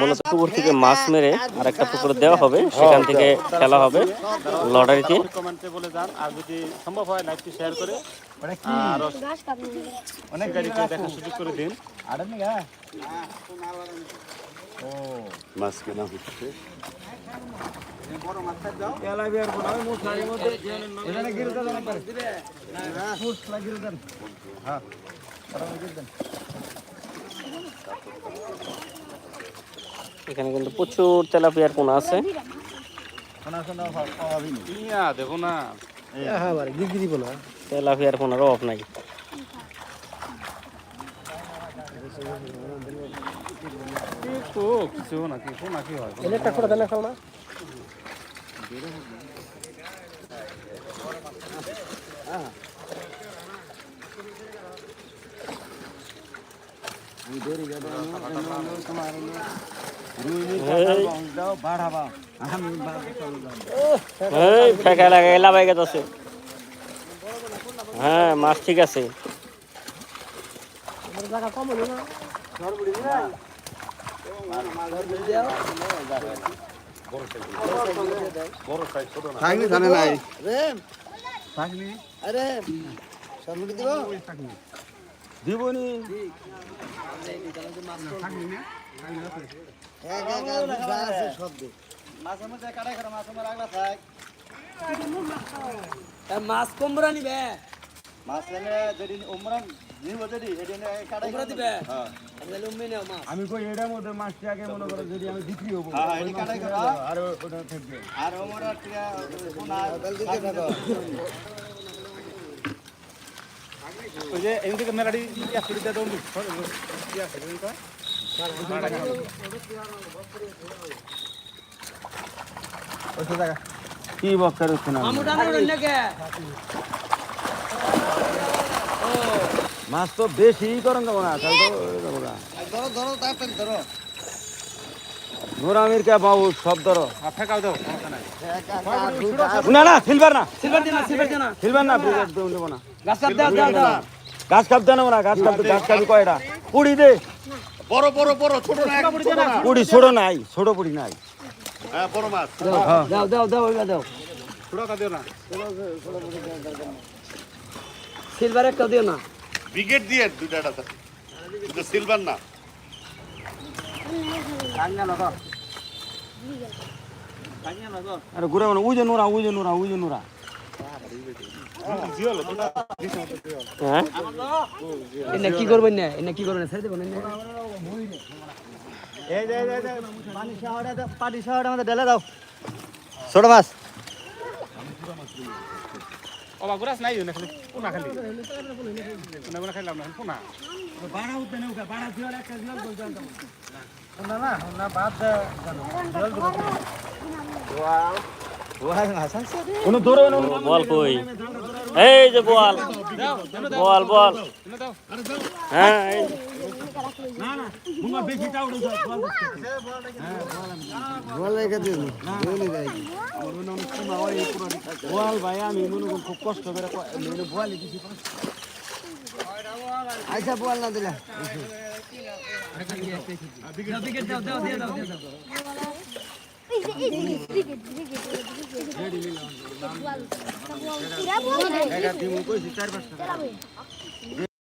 মূলত পুকুর থেকে মাছ মেরে আর একটা পুকুরে দেওয়া হবে সেখান থেকে খেলা হবে লটারিতে। কমেন্টে বলে যান আর যদি সম্ভব হয় লাইভটি শেয়ার করে আর অনেক গাড়ি দেখার সুযোগ করে দিন। মাছ কেনা হচ্ছে। এখানে কিন্তু প্রচুর তেলাপিয়ার পোনা আছে। দেখো না তেলাপিয়ার পোনার অভাব নাই। তো কিছু নাকি নাকি হয়? ফেঁকা লাগে গেছে হ্যাঁ মাছ ঠিক আছে। থাকনি জানে নাই। দিবনি। মাছ কমরা নিবে মাছ এনে যেদিন উমরান নিব যদি কাটাই দিবে তাহলে উম্মি নেও মাছ আমি কই এটার মধ্যে মাছটি আগে মনে করো যদি আমি বিক্রি হব হ্যাঁ, হ্যাঁ, কাটাই করো। আর ওটা থাকবে। আর সোনা ওই যে এমনি মেলাডি ইয়া ছুটি দিয়ে দাও ইয়া ছুটি দিন কি বক্কার হচ্ছে না মাছ তো বেশি তো যাব না। ধরো ধরো তাড়াতাড়ি ধরো। নোরামির কে বাবু সব ধরো। ফেকাও দাও না না সিলভার না। সিলভার দিনা সিলভার দিনা সিলভার না। ব্রিগেড দেবো না। গাছ কাপ দাও দাও দাও। গাছ কাপ দেন না গাছ কাপ গাছ কাপি কয়টা? পুড়ি দে। বড় বড় বড় ছোট না না। পুড়ি ছোট নাই ছোট পুড়ি নাই। হ্যাঁ বড় মাছ। দাও দাও দাও ওইটা দাও। ছোট কা দিও না। সিলভার একটা দিও না। ব্রিগেড দিয়ে দুইটা সিলভার না। আরে ঘুরে মানে উজে নুরা উজে নুরা উজে নোরা। কি করবেন না এনে কি করবেন ছেড়ে দেবেন পানি শাওয়ারে আমাদের ঢেলে দাও। ছোট মাছ। বা নাই না খালি পোনা খালি। পোনা পোনা খাইলাম না পোনা। বাড়া উঠবে না বাড়া দিওয়ার একটা দিওয়ার বলতে না না না বাদ ধরো না বল কই? এই যে বল। বল বল। হ্যাঁ যে। বল ভাই আমি মনে করুন খুব কষ্ট করে মেনে বলি কিছু আচ্ছা বল না দিলা দাও দাও